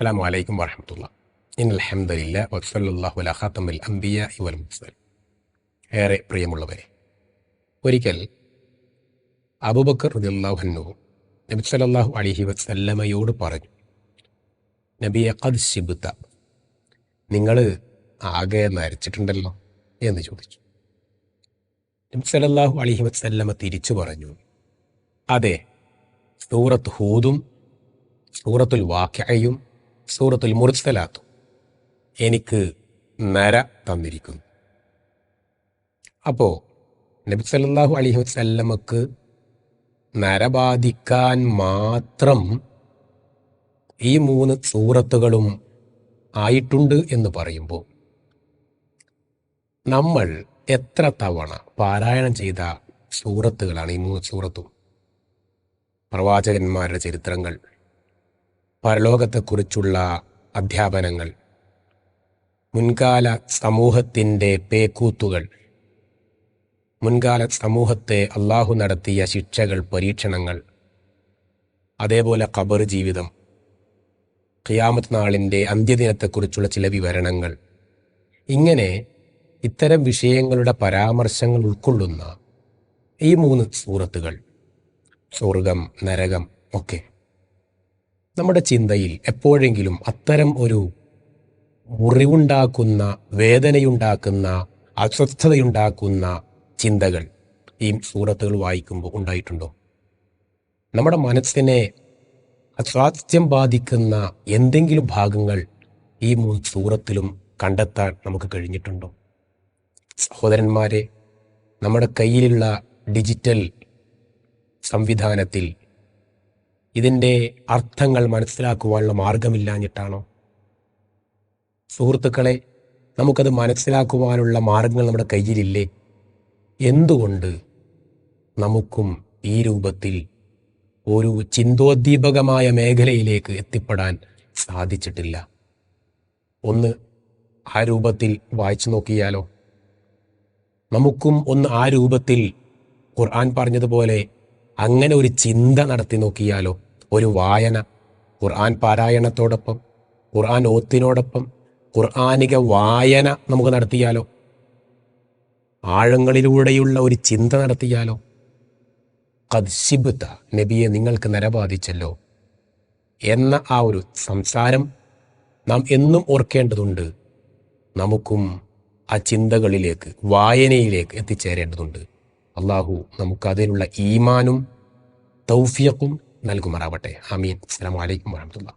അസ്സാം വലൈക്കും വാഹമത്തുള്ള ഇൻ അലഹമ്മദില്ല വസ്ലാഹു അല ഖാത്തമിൽ അംബിയ ഇവൽ മുസ്സൽ ഏറെ പ്രിയമുള്ളവരെ ഒരിക്കൽ അബുബക്കർ റദിയല്ലാഹു നബി സല്ലല്ലാഹു അലൈഹി വസല്ലമയോട് പറഞ്ഞു നബിയെ ഖദ് ശിബുത്ത നിങ്ങൾ ആകെ നരച്ചിട്ടുണ്ടല്ലോ? എന്ന് ചോദിച്ചു. നബി സല്ലല്ലാഹു അലൈഹി വസല്ലമ തിരിച്ചു പറഞ്ഞു അതെ സൂറത്ത് ഹൂദും സൂറത്തുൽ വാക്യയും സൂറത്തുൽ മുർസലാത്തു എനിക്ക് നര തന്നിരിക്കുന്നു. അപ്പോൾ നബി സല്ലല്ലാഹു അലൈഹി വസല്ലമക്ക് നര ബാധിക്കാൻ മാത്രം ഈ മൂന്ന് സൂറത്തുകളും ആയിട്ടുണ്ട് എന്ന് പറയുമ്പോൾ നമ്മൾ എത്ര തവണ പാരായണം ചെയ്ത സൂറത്തുകളാണ് ഈ മൂന്ന് സൂറത്തും? പ്രവാചകന്മാരുടെ ചരിത്രങ്ങൾ പരലോകത്തെക്കുറിച്ചുള്ള അധ്യാപനങ്ങൾ. മുൻകാല സമൂഹത്തിന്റെ പേക്കൂത്തുകൾ. മുൻകാല സമൂഹത്തെ അള്ളാഹു നടത്തിയ ശിക്ഷകൾ പരീക്ഷണങ്ങൾ. അതേപോലെ ഖബർ ജീവിതം. ഖിയാമത്ത് നാളിന്റെ അന്ത്യദിനത്തെക്കുറിച്ചുള്ള ചില വിവരണങ്ങൾ. ഇങ്ങനെ ഇത്തരം വിഷയങ്ങളുടെ പരാമർശങ്ങൾ ഉൾക്കൊള്ളുന്ന ഈ മൂന്ന് സൂറത്തുകൾ. സ്വർഗം നരകം ഒക്കെ. നമ്മുടെ ചിന്തയിൽ എപ്പോഴെങ്കിലും അത്തരം ഒരു മുറിവുണ്ടാക്കുന്ന വേദനയുണ്ടാക്കുന്ന അസ്വസ്ഥതയുണ്ടാക്കുന്ന ചിന്തകൾ ഈ സൂറത്തുകൾ വായിക്കുമ്പോൾ ഉണ്ടായിട്ടുണ്ടോ? നമ്മുടെ മനസ്സിനെ അസ്വാസ്ഥ്യം ബാധിക്കുന്ന എന്തെങ്കിലും ഭാഗങ്ങൾ ഈ മൂന്ന് സൂറത്തിലും കണ്ടെത്താൻ നമുക്ക് കഴിഞ്ഞിട്ടുണ്ടോ? സഹോദരന്മാരെ നമ്മുടെ കയ്യിലുള്ള ഡിജിറ്റൽ സംവിധാനത്തിൽ ഇതിന്റെ അർത്ഥങ്ങൾ മനസ്സിലാക്കുവാനുള്ള മാർഗമില്ലാഞ്ഞിട്ടാണോ? സുഹൃത്തുക്കളെ നമുക്കത് മനസ്സിലാക്കുവാനുള്ള മാർഗങ്ങൾ നമ്മുടെ കയ്യിലില്ലേ? എന്തുകൊണ്ട് നമുക്കും ഈ രൂപത്തിൽ ഒരു ചിന്തോദ്ദീപകമായ മേഖലയിലേക്ക് എത്തിപ്പെടാൻ സാധിച്ചിട്ടില്ല? ഒന്ന് ആ രൂപത്തിൽ വായിച്ചു നോക്കിയാലോ? നമുക്കും ഒന്ന് ആ രൂപത്തിൽ ഖുർആൻ പറഞ്ഞതുപോലെ അങ്ങനെ ഒരു ചിന്ത നടത്തി നോക്കിയാലോ? ഒരു വായന. ഖുർആൻ പാരായണത്തോടൊപ്പം ഖുർആൻ ഓത്തിനോടൊപ്പം ഖുർആാനിക വായന നമുക്ക് നടത്തിയാലോ? ആഴങ്ങളിലൂടെയുള്ള ഒരു ചിന്ത നടത്തിയാലോ? കദ്ശിബുത്ത നബിയെ നിങ്ങൾക്ക് നരബാധിച്ചല്ലോ? എന്ന ആ ഒരു സംസാരം നാം എന്നും ഓർക്കേണ്ടതുണ്ട്. നമുക്കും ആ ചിന്തകളിലേക്ക് വായനയിലേക്ക് എത്തിച്ചേരേണ്ടതുണ്ട്. അള്ളാഹു നമുക്ക് അതിനുള്ള ഈമാനും തൗഫിയക്കും നൽകുമാറാവട്ടെ. ആമീൻ. അസ്സാം വലൈക്കും വാഹമത്തുള്ള